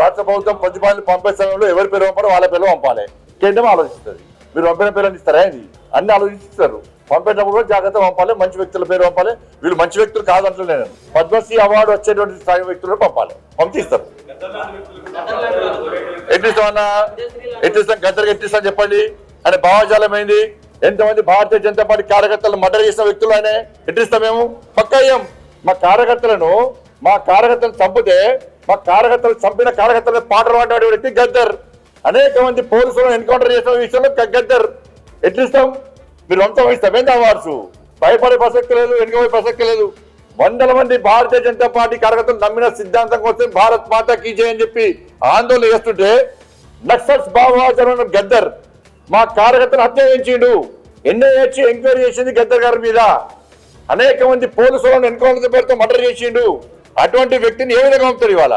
రాష్ట్ర ప్రభుత్వం ప్రతిపాదన పంపే సమయంలో ఎవరి పేరు పంపాలో వాళ్ళ పేరు పంపాలి. కేంద్రం ఆలోచిస్తుంది. మీరు పంపిన పేరు ఇస్తారా ఇది అన్ని ఆలోచిస్తారు. పంపేటప్పుడు కూడా జాగ్రత్త పంపాలి మంచి వ్యక్తుల పేరు పంపాలి. వీళ్ళు మంచి వ్యక్తులు కాదంటలే నేను పద్మశ్రీ అవార్డు వచ్చేటువంటి స్థాయి వ్యక్తులు పంపాలి. పంపిస్తారు. ఎట్టిస్తామన్నా? ఎట్టిస్తాం? గద్దరికి ఎట్టిస్తాం చెప్పండి. ఆయన భావజాలం ఏంది? ఎంతమంది భారతీయ జనతా పార్టీ కార్యకర్తలు మర్డర్ చేసిన వ్యక్తులు ఆయన? ఎట్టిస్తాం మేము? పక్క అయ్యాం. మా కార్యకర్తలను మా కార్యకర్తలను చంపితే మా కార్యకర్తలు చంపిన కార్యకర్తలను పాటలు పాడే వ్యక్తి గద్దర్ అనేక మంది పోలీసులను ఎన్కౌంటర్ చేసిన విషయంలో గద్దర్ ఎట్లిస్తాం? మీరు వంతం ఇస్తాం ఏం అవార్డ్స్. భయపడే ప్రసక్తి లేదు వెనుకపోయే ప్రసక్తి లేదు. వందల మంది భారతీయ జనతా పార్టీ కార్యకర్తలు నమ్మిన సిద్ధాంతం కోసం భారత్ మాత కీజే అని చెప్పి ఆందోళన చేస్తుంటే నక్సల్స్ భావాచరణ గద్దర్ మా కార్యకర్తలు హత్య చేయించిండు. ఎన్ఐహెచ్ ఎంక్వైరీ చేసింది గద్దర్ గారి మీద. అనేక మంది పోలీసులను ఎన్కౌంటర్ పేరుతో మర్డర్ చేసిండు. అటువంటి వ్యక్తిని ఏ విధంగా పంపుతారు ఇవాళ?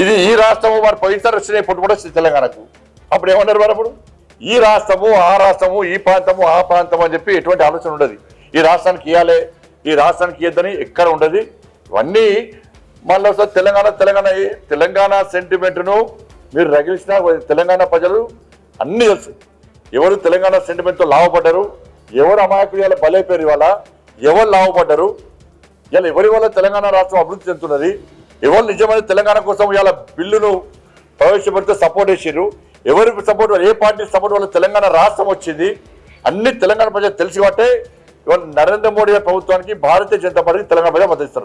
ఇది ఈ రాష్ట్రము మరి పోయినసారి వచ్చినప్పుడు కూడా వచ్చింది తెలంగాణకు. అప్పుడు ఏమన్నారు మరి అప్పుడు? ఈ రాష్ట్రము ఆ రాష్ట్రము ఈ ప్రాంతము ఆ ప్రాంతం అని చెప్పి ఎటువంటి ఆలోచన ఉండదు. ఈ రాష్ట్రానికి ఇవ్వాలి ఈ రాష్ట్రానికి ఇవ్వద్దని ఎక్కడ ఉండదు. ఇవన్నీ మళ్ళీ ఒకసారి తెలంగాణ తెలంగాణ తెలంగాణ సెంటిమెంట్ను మీరు రగిలిసిన తెలంగాణ ప్రజలు అన్నీ తెలుసు. ఎవరు తెలంగాణ సెంటిమెంట్తో లాభపడ్డారు ఎవరు అమాయకులు ఇవాళ బలైపోయారు ఇవాళ? ఎవరు లాభపడ్డారు ఇలా ఎవరి వల్ల తెలంగాణ రాష్ట్రం అభివృద్ధి చెందుతున్నది? ఎవరు నిజమైన తెలంగాణ కోసం ఇవాళ బిల్లును ప్రవేశపెడితే సపోర్ట్ చేసారు ఎవరి సపోర్ట్ ఏ పార్టీ సపోర్ట్ వల్ల తెలంగాణ రాష్ట్రం వచ్చింది? అన్ని తెలంగాణ ప్రజలు తెలిసి కాబట్టి ఇవాళ నరేంద్ర మోడీ ప్రభుత్వానికి భారతీయ జనతా పార్టీకి తెలంగాణ ప్రజలు మద్దతిస్తారు